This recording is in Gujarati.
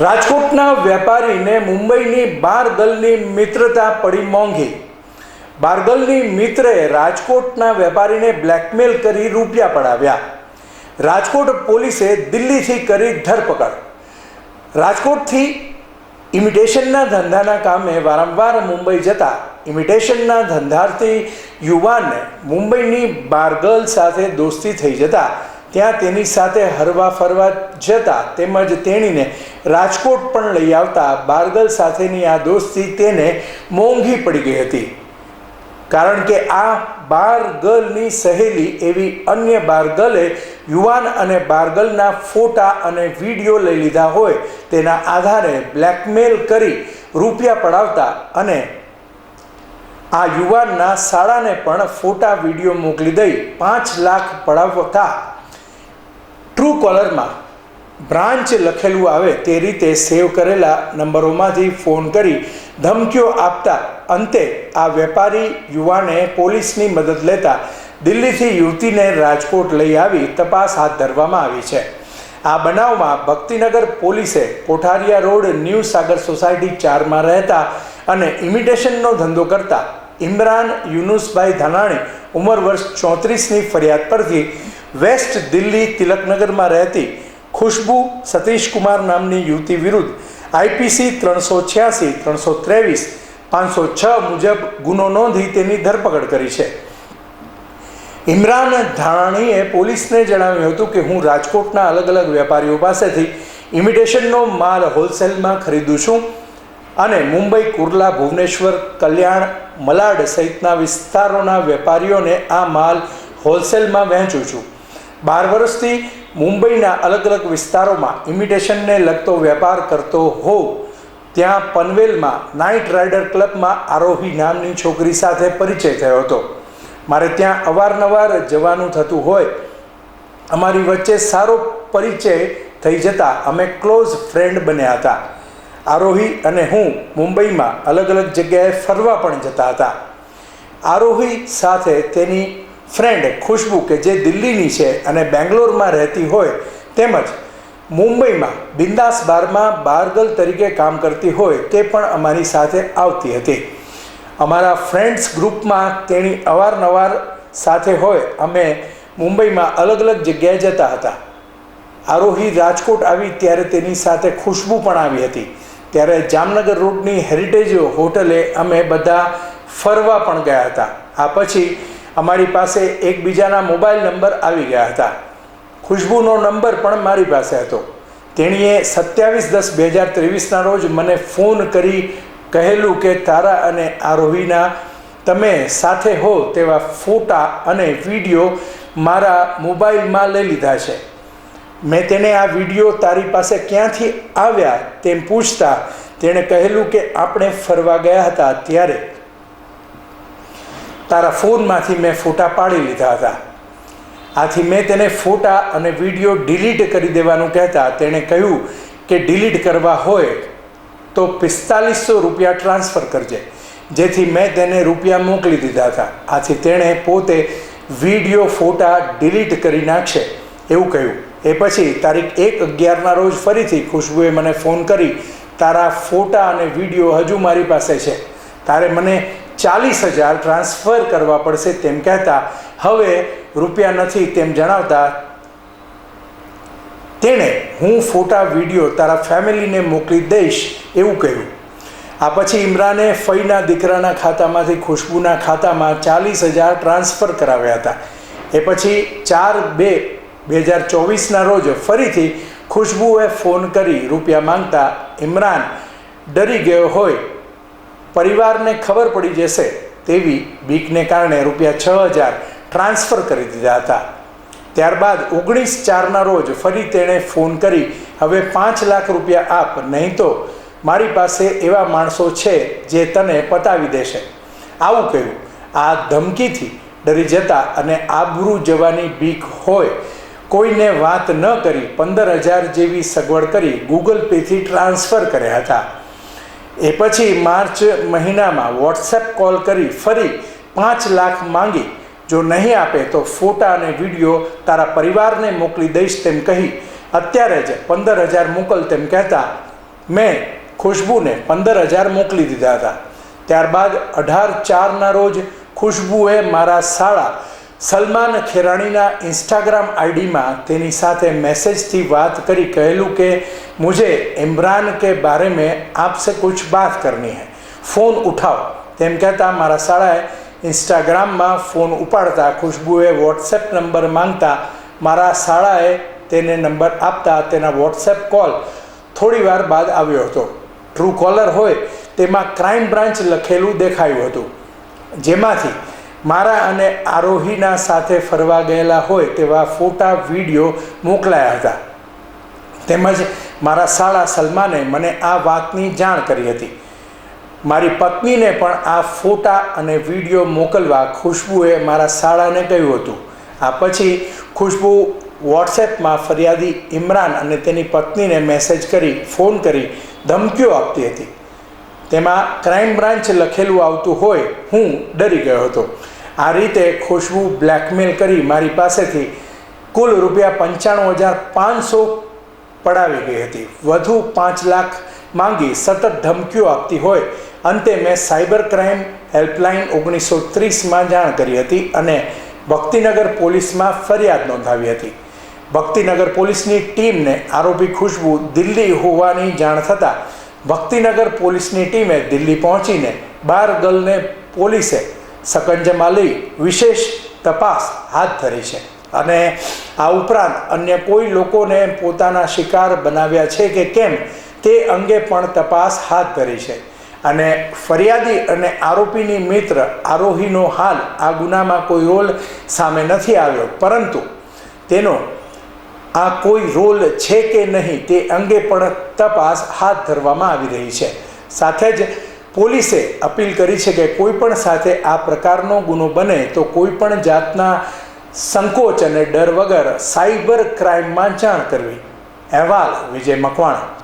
રાજકોટના વેપારીને મુંબઈની બારગલની મિત્રતા પડી મોંઘી. બારગલની મિત્રએ રાજકોટના વેપારીને બ્લેકમેલ કરી રૂપિયા પડાવ્યા. રાજકોટ પોલીસે દિલ્હીથી કરી ધરપકડ. રાજકોટથી ઇમિટેશનના ધંધાના કામે વારંવાર મુંબઈ જતા ઇમિટેશનના ધંધાર્થી યુવાનને મુંબઈની બારગલ સાથે દોસ્તી થઈ જતા ત્યાં તેની સાથે હરવા ફરવા જતા તેમજ તેણીને રાજકોટ પણ લઈ આવતા બારગલ સાથેની આ દોસ્તી તેને મોંઘી પડી ગઈ હતી. કારણ કે આ બારગલની સહેલી એવી અન્ય બારગલે યુવાન અને બારગલના ફોટા અને વીડિયો લઈ લીધા હોય તેના આધારે બ્લેકમેલ કરી રૂપિયા પડાવતા અને આ યુવાનના શાળાને પણ ફોટા વીડિયો મોકલી દઈ પાંચ લાખ પડાવતા ટ્રુ કોલરમાં બ્રાન્ચ લખેલું આવે તે રીતે સેવ કરેલા નંબરોમાંથી ફોન કરી ધમકીઓ આપતા અંતે આ વેપારી યુવાને પોલીસની મદદ લેતા દિલ્હીથી યુવતીને રાજકોટ લઈ આવી તપાસ હાથ ધરવામાં આવી છે. આ બનાવમાં ભક્તિનગર પોલીસે Kothariya road new Sagar society ચારમાં રહેતા અને ઇમિટેશનનો ધંધો કરતા ઇમરાન યુનુસભાઈ ધાનાણી ઉંમર વર્ષ ચોત્રીસની ફરિયાદ પરથી વેસ્ટ દિલ્હી તિલકનગરમાં રહેતી ખુશ્બુ સતીશકુમાર નામની યુવતી વિરુદ્ધ આઈપીસી ત્રણસો છ્યાસી, ત્રણસો ત્રેવીસ, પાંચસો છ મુજબ ગુનો નોંધી તેની ધરપકડ કરી છે. ઇમરાન ધાણાણીએ પોલીસને જણાવ્યું હતું કે, હું રાજકોટના અલગ અલગ વેપારીઓ પાસેથી ઇમિટેશનનો માલ હોલસેલમાં ખરીદું છું અને મુંબઈ કુર્લા, ભુવનેશ્વર, કલ્યાણ, મલાડ સહિતના વિસ્તારોના વેપારીઓને આ માલ હોલસેલમાં વહેંચું છું. બાર વર્ષથી મુંબઈના અલગ અલગ વિસ્તારોમાં ઇમિટેશનને લગતો વેપાર કરતો હોઉં. ત્યાં પનવેલમાં નાઇટ રાઇડર ક્લબમાં આરોહી નામની છોકરી સાથે પરિચય થયો હતો. મારે ત્યાં અવારનવાર જવાનું થતું હોય. અમારી વચ્ચે સારો પરિચય થઈ જતાં અમે ક્લોઝ ફ્રેન્ડ બન્યા હતા. આરોહી અને હું મુંબઈમાં અલગ અલગ જગ્યાએ ફરવા પણ જતા હતા. આરોહી સાથે તેની ફ્રેન્ડ ખુશ્બુ કે જે દિલ્હીની છે અને બેંગ્લોરમાં રહેતી હોય તેમજ મુંબઈમાં બિંદાસ બારમાં બારગર્લ તરીકે કામ કરતી હોય તે પણ અમારી સાથે આવતી હતી. અમારા ફ્રેન્ડ્સ ગ્રુપમાં તેણી અવારનવાર સાથે હોય, અમે મુંબઈમાં અલગ અલગ જગ્યાએ જતા હતા. આરોહી રાજકોટ આવી ત્યારે તેની સાથે ખુશ્બુ પણ આવી હતી. ત્યારે જામનગર રોડની હેરિટેજ હોટલે અમે બધા ફરવા પણ ગયા હતા. આ પછી અમારી પાસે એકબીજાના મોબાઈલ નંબર આવી ગયા હતા. ખુશ્બુનો નંબર પણ મારી પાસે હતો. તેણીએ સત્યાવીસ દસ બે હજાર ત્રેવીસના રોજ મને ફોન કરી કહેલું કે, તારા અને આરોહીના તમે સાથે હો તેવા ફોટા અને વીડિયો મારા મોબાઈલમાં લઈ લીધા છે. મેં તેને આ વીડિયો તારી પાસે ક્યાંથી આવ્યા તેમ પૂછતા તેણે કહેલું કે, આપણે ફરવા ગયા હતા ત્યારે તારા ફોનમાંથી મેં ફોટા પાડી લીધા હતા. આથી મેં તેને ફોટા અને વીડિયો ડિલીટ કરી દેવાનું કહેતા તેણે કહ્યું કે ડિલીટ કરવા હોય તો પિસ્તાલીસો રૂપિયા ટ્રાન્સફર કરજે. જેથી મેં તેને રૂપિયા મોકલી દીધા હતા. આથી તેણે પોતે વીડિયો ફોટા ડિલીટ કરી નાખશે. એવું કહ્યું. એ પછી તારીખ એક અગિયારના રોજ ફરીથી ખુશ્બુએ મને ફોન કરી, તારા ફોટા અને વીડિયો હજુ મારી પાસે છે. તારે મને ચાલીસ હજાર ટ્રાન્સફર કરવા પડશે તેમ કહેતા હવે રૂપિયા નથી તેમ જણાવતા તેણે હું ફોટા વીડિયો તારા ફેમિલીને મોકલી દઈશ એવું કહ્યું. આ પછી ઇમરાને ફઈના દીકરાના ખાતામાંથી ખુશ્બુના ખાતામાં ચાલીસ હજાર ટ્રાન્સફર કરાવ્યા હતા. એ પછી ચાર બે બે હજાર ચોવીસના રોજ ફરીથી ખુશ્બુએ ફોન કરી રૂપિયા માંગતા, ઇમરાન, ડરી ગયો હોય પરિવારને ખબર પડી જશે તેવી બીકને કારણે રૂપિયા છ હજાર ટ્રાન્સફર કરી દીધા હતા. ત્યારબાદ ઓગણીસ ચારના રોજ ફરી તેણે ફોન કરી, હવે પાંચ લાખ રૂપિયા આપ, નહીં તો મારી પાસે એવા માણસો છે જે તને પતાવી દેશે. આવું કહ્યું. આ ધમકીથી ડરી જતા અને આબરૂ જવાની બીક હોય કોઈને વાત ન કરી, પંદર હજાર જેવી સગવડ કરી ગૂગલ પેથી ટ્રાન્સફર કર્યા હતા. એ પછી માર્ચ મહિનામાં વોટ્સએપ કોલ કરી ફરી પાંચ લાખ માંગી. જો નહીં આપે તો ફોટા અને વીડિયો તારા પરિવારને મોકલી દઈશ તેમ કહી. અત્યારે જ પંદર હજાર મોકલ તેમ કહેતા મેં ખુશ્બુને પંદર હજાર મોકલી દીધા હતા. ત્યારબાદ અઢાર ચારના રોજ ખુશ્બુએ મારા શાળા સલમાન ખેરાણીના ઇન્સ્ટાગ્રામ આઈડીમાં તેની સાથે મેસેજથી વાત કરી કહેલું કે, મુજે ઇમરાન કે બારે મેં આપસે કુછ બાત કરની હૈ. ફોન ઉઠાવ તેમ કહેતા મારા શાળાએ ઇન્સ્ટાગ્રામમાં ફોન ઉપાડતા ખુશ્બુએ વોટ્સએપ નંબર માંગતા મારા શાળાએ તેને નંબર આપતા તેના વોટ્સએપ કોલ થોડી વાર બાદ આવ્યો હતો. ટ્રુ કોલર હોય તેમાં ક્રાઇમ બ્રાન્ચ લખેલું દેખાયું હતું. જેમાંથી મારા અને આરોહીના સાથે ફરવા ગયેલા હોય તેવા ફોટા, વીડિયો મોકલાયા હતા. તેમજ મારા શાળા સલમાને મને આ વાતની જાણ કરી હતી. મારી પત્નીને પણ આ ફોટા અને વીડિયો મોકલવા ખુશ્બુએ મારા શાળાને કહ્યું હતું. આ પછી ખુશ્બુ વોટ્સએપમાં ફરિયાદી ઇમરાન અને તેની પત્નીને મેસેજ કરી, ફોન કરી ધમકીઓ આપતી હતી. તેમાં ક્રાઇમ બ્રાન્ચ લખેલું આવતું હોય, હું ડરી ગયો હતો. આ રીતે ખુશ્બુ બ્લેકમેલ કરી મારી પાસેથી કુલ રૂપિયા પંચાણું હજાર પાંચસો પડાવી ગઈ હતી. વધુ પાંચ લાખ માંગી સતત ધમકીઓ આપતી હોય. અંતે મેં સાયબર ક્રાઇમ હેલ્પલાઇન ઓગણીસો ત્રીસમાં જાણ કરી હતી અને ભક્તિનગર પોલીસમાં ફરિયાદ નોંધાવી હતી. ભક્તિનગર પોલીસની ટીમને આરોપી ખુશ્બુ દિલ્હી હોવાની જાણ થતાં ભક્તિનગર પોલીસની ટીમે દિલ્હી પહોંચીને બાર ગર્લને પોલીસે સકંજામાં લઈ વિશેષ તપાસ હાથ ધરી છે. અને આ ઉપરાંત અન્ય કોઈ લોકોને પોતાના શિકાર બનાવ્યા છે કે કેમ, તે અંગે પણ તપાસ હાથ ધરી છે. અને ફરિયાદી અને આરોપીની મિત્ર આરોહીનો હાલ આ ગુનામાં કોઈ રોલ સામે નથી આવ્યો. પરંતુ તેનો આ કોઈ રોલ છે કે નહીં તે અંગે પણ તપાસ હાથ ધરવામાં આવી રહી છે. સાથે જ પોલીસે અપીલ કરી છે કે કોઈ પણ સાથે આ પ્રકારનો ગુનો બને તો કોઈ પણ જાતના સંકોચ અને ડર વગર સાયબર ક્રાઇમમાં જાણ કરવી. અહેવાલ વિજય મકવાણા.